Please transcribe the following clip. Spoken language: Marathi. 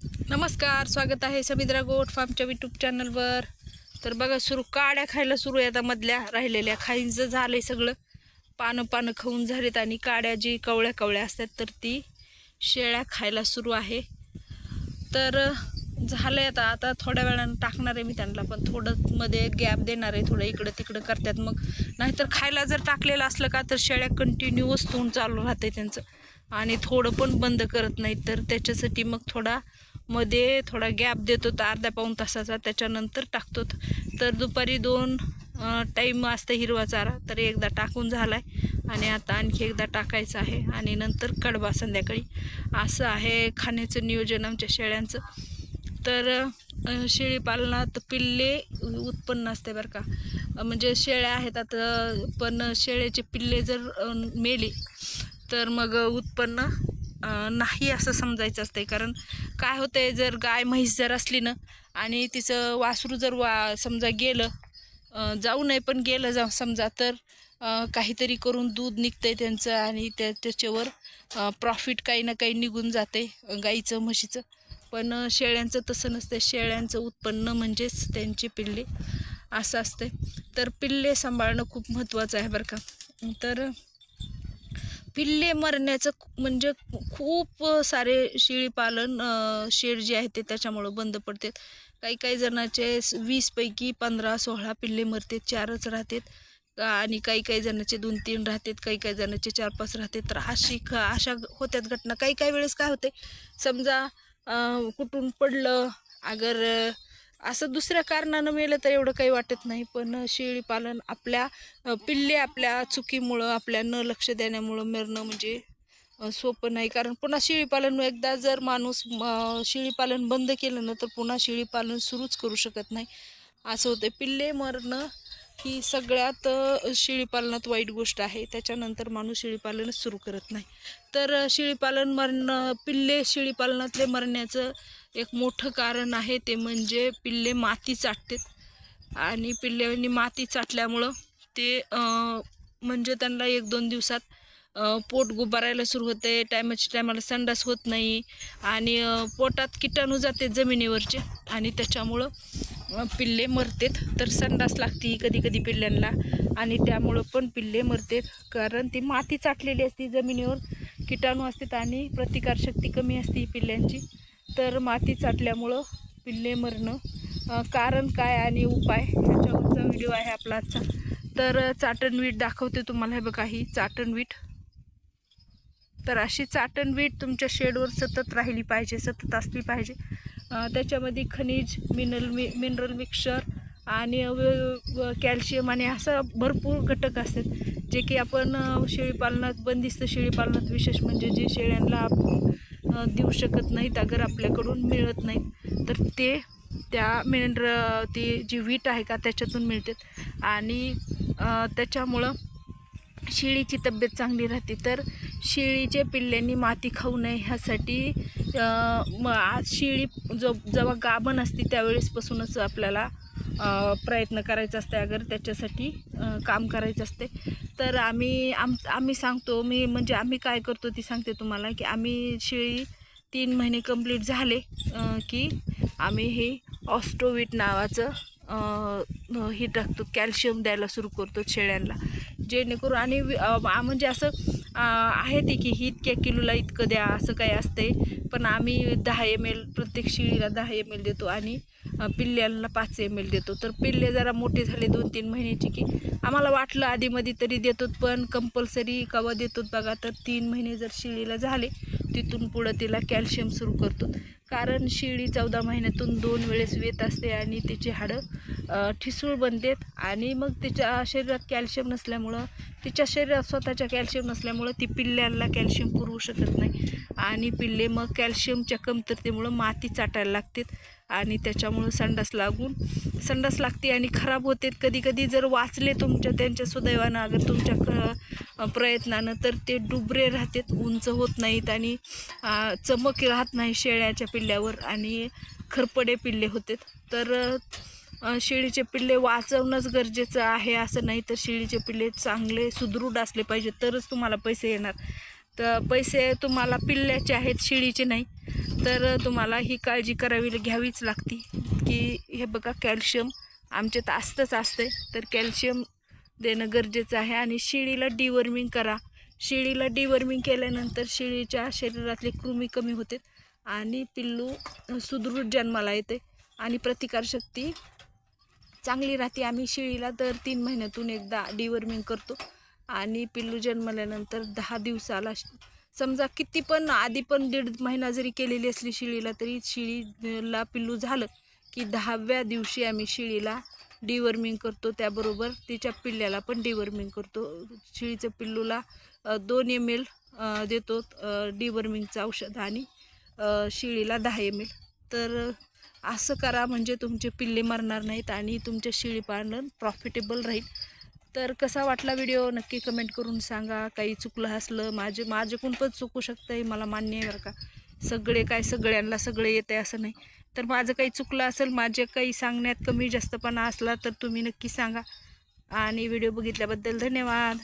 नमस्कार स्वागत आहे समिद्रा गोट फार्मच्या यूट्यूब चॅनलवर. तर बघा सुरू काड्या खायला सुरू आहे आता मधल्या राहिलेल्या. खाईंचं झालंय सगळं. पानं पानं खाऊन झालेत आणि काड्या जी कवळ्या कवळ्या असतात तर ती शेळ्या खायला सुरू आहे. तर झालं आहे आता आता थोड्या वेळानं टाकणार आहे मी त्यांना पण थोडं मध्ये गॅप देणार आहे थोडं इकडं तिकडं करतात. मग नाहीतर खायला जर टाकलेलं असलं का तर शेळ्या कंटिन्यू तोंड चालू राहते त्यांचं. आणि थोडं पण बंद करत नाही तर त्याच्यासाठी मग थोडा मध्ये थोडा गॅप देतो तर अर्ध्या पाऊण तासाचा त्याच्यानंतर टाकतो. तर दुपारी दोन टाईम असतं हिरवा चारा तर एकदा टाकून झाला आहे आणि आता आणखी एकदा टाकायचं आहे. आणि नंतर कडबा संध्याकाळी. असं आहे खाण्याचं नियोजन आमच्या शेळ्यांचं. तर शेळीपालनात शेळी पालनात पिल्ले उत्पन्न असते बरं का. म्हणजे शेळ्या आहेत आता पण शेळ्याचे पिल्ले जर मेले तर मग उत्पन्न नाही असं समजायचं असतंय. कारण काय होतंय जर गाय म्हैस जर असली ना आणि तिचं वासरू जर वा समजा गेलं जाऊ नये पण गेलं जा समजा तर काहीतरी करून दूध निघतंय त्यांचं आणि त्या त्याच्यावर प्रॉफिट काही ना काही निघून जाते गाईचं म्हशीचं. पण शेळ्यांचं तसं नसतं शेळ्यांचं उत्पन्न म्हणजेच त्यांची पिल्ले असं असते तर पिल्ले सांभाळणं खूप महत्त्वाचं आहे बरं का. तर पिल्ले मरण्याचं म्हणजे खूप सारे शेळीपालन शेड जे आहे ते त्याच्यामुळं बंद पडतात. काही काही जणांचे वीसपैकी पंधरा सोळा पिल्ले मरतात चारच राहतात. आणि काही काही जणांचे दोन तीन राहतात काही काही जणांचे चार पाच राहतात. तर अशी ख अशा होत्यात घटना. काही काही वेळेस काय होते समजा कुठून पडलं अगर असं दुसऱ्या कारणानं मेलं तर एवढं काही वाटत नाही पण शेळी पालन आपल्या पिल्ले आपल्या चुकीमुळं आपल्या न लक्ष देण्यामुळं मरणं म्हणजे सोपं नाही. कारण पुन्हा शेळीपालन एकदा जर माणूस शेळीपालन बंद केलं ना तर पुन्हा शेळीपालन सुरूच करू शकत नाही. असं होतं पिल्ले मरणं ही सगळ्यात शेळीपालनात वाईट गोष्ट आहे. त्याच्यानंतर माणूस शेळीपालनच सुरू करत नाही. तर शेळीपालन मरणं पिल्ले शेळीपालनातले मरण्याचं एक मोठं कारण आहे ते म्हणजे पिल्ले माती चाटतात. आणि पिल्ल्यांनी माती चाटल्यामुळं ते म्हणजे त्यांना एक दोन दिवसात पोट गुबारायला सुरू होते टायमाच्या टायमाला संडास होत नाही. आणि पोटात किटाणू जाते जमिनीवरचे. आणि त्याच्यामुळं पिल्ले मरतेत. तर संडास लागते कधी कधी पिल्ल्यांना. आणि त्यामुळं पण पिल्ले मरतेत. कारण ती माती चाटलेली असते जमिनीवर. किटाणू असतात आणि प्रतिकारशक्ती कमी असते पिल्ल्यांची. तर माती चाटल्यामुळं पिल्ले मरणं कारण काय आणि उपाय ह्याच्यावरचा व्हिडिओ आहे आपला आजचा. तर चाटणवीट दाखवते तुम्हाला. हे बघा ही चाटणवीट तर अशी चाटणवीट तुमच्या शेडवर सतत राहिली पाहिजे सतत असली पाहिजे. त्याच्यामध्ये खनिज मिनरल मि मिनरल मिक्सर आणि कॅल्शियम आणि असं भरपूर घटक असतात. जे की आपण शेळीपालनात बंदिस्त शेळीपालनात विशेष म्हणजे जे शेळ्यांना आपण देऊ शकत नाहीत अगर आपल्याकडून मिळत नाहीत तर ते त्या मिनर ती जी वीट आहे का त्याच्यातून मिळतात. आणि त्याच्यामुळं शेळीची तब्येत चांगली राहते. तर शेळीच्या पिल्ल्यांनी माती खाऊ नये ह्यासाठी आज शेळी जो जेव्हा गाभण असते त्यावेळेसपासूनच आपल्याला प्रयत्न करायचा असते अगर त्याच्यासाठी काम करायचं असते. तर आम्ही आम आम्ही सांगतो मी म्हणजे आम्ही काय करतो ती सांगते तुम्हाला की आम्ही शेळी तीन महिने कंप्लीट झाले की आम्ही हे ऑस्ट्रोविट नावाचं हे टाकतो कॅल्शियम द्यायला सुरू करतो शेळ्यांना. जेणेकरून आणि म्हणजे असं आहे ते की ही इतक्या किलोला इतकं द्या असं काही असते. पण आम्ही दहा एम एल प्रत्येक शेळीला दहा एम एल देतो आणि पिल्ल्यांना पाच एम एल देतो. तर पिल्ले जरा मोठे झाले दोन तीन महिन्याची की आम्हाला वाटलं आधीमध्ये तरी देतो पण कंपल्सरी कवा देतो बघा तर तीन महिने जर शिळीला झाले तिथून पुढं तिला कॅल्शियम सुरू करतो. कारण शेळी चौदा महिन्यातून दोन वेळेस वेत असते आणि तिची हाडं ठिसूळ बनतात. आणि मग तिच्या शरीरात कॅल्शियम नसल्यामुळं तिच्या शरीरात स्वतःच्या कॅल्शियम नसल्यामुळं ती पिल्ल्यांना कॅल्शियम पुरवू शकत नाही. आणि पिल्ले मग कॅल्शियमच्या कमतरतेमुळं माती चाटायला लागतात आणि त्याच्यामुळं संडास लागून संडास लागते आणि खराब होते कधी कधी जर वाचले तुमच्या त्यांच्या सुदैवानं अगर तुमच्या क प्रयत्नानं तर ते डुबरे राहतात उंच होत नाहीत आणि चमक राहत नाही शेळ्याच्या पिल्ल्यावर आणि खरपडे पिल्ले होतात. तर शेळीचे पिल्ले वाचवणंच गरजेचं आहे असं नाही तर शेळीचे पिल्ले चांगले सुदृढ असले पाहिजे तरच तुम्हाला पैसे येणार. तर पैसे तुम्हाला पिल्ल्याचे आहेत शेळीचे नाही तर तुम्हाला ही काळजी करावी घ्यावीच लागते. की हे बघा कॅल्शियम आमच्यात असतंच असते तर कॅल्शियम देणं गरजेचं आहे आणि शिळीला डिवर्मिंग करा. शिळीला डिवर्मिंग केल्यानंतर शिळीच्या शरीरातले कृमी कमी होते आणि पिल्लू सुदृढ जन्माला येते आणि प्रतिकारशक्ती चांगली राहते. आम्ही शिळीला दर तीन महिन्यातून एकदा डिवर्मिंग करतो आणि पिल्लू जन्मल्यानंतर दहा दिवसाला समजा किती पण आधी पण दीड महिना जरी केलेली असली शिळीला तरी शिळीला पिल्लू झालं की दहाव्या दिवशी आम्ही शिळीला डिवर्मिंग करतो त्याबरोबर तिच्या पिल्ल्याला पण डिवर्मिंग करतो. शिळीच्या पिल्लूला दोन एम एल देतो डिवर्मिंगचं औषध आणि शिळीला दहा एम एल तर असं करा म्हणजे तुमचे पिल्ले मरणार नाहीत आणि तुमचे शिळी पालन प्रॉफिटेबल राहील. तर कसा वाटला व्हिडिओ नक्की कमेंट करून सांगा. काही चुकलं असलं माझे माझ्याकडून पण चुकू शकतं हे मला मान्य आहे बरं का. सगळे काय सगळ्यांना सगळे येते असं नाही. तर माझं काही चुकलं असेल माझे काही सांगण्यात कमी जास्तपणा असला तर तुम्ही नक्की सांगा. आणि व्हिडिओ बघितल्याबद्दल धन्यवाद.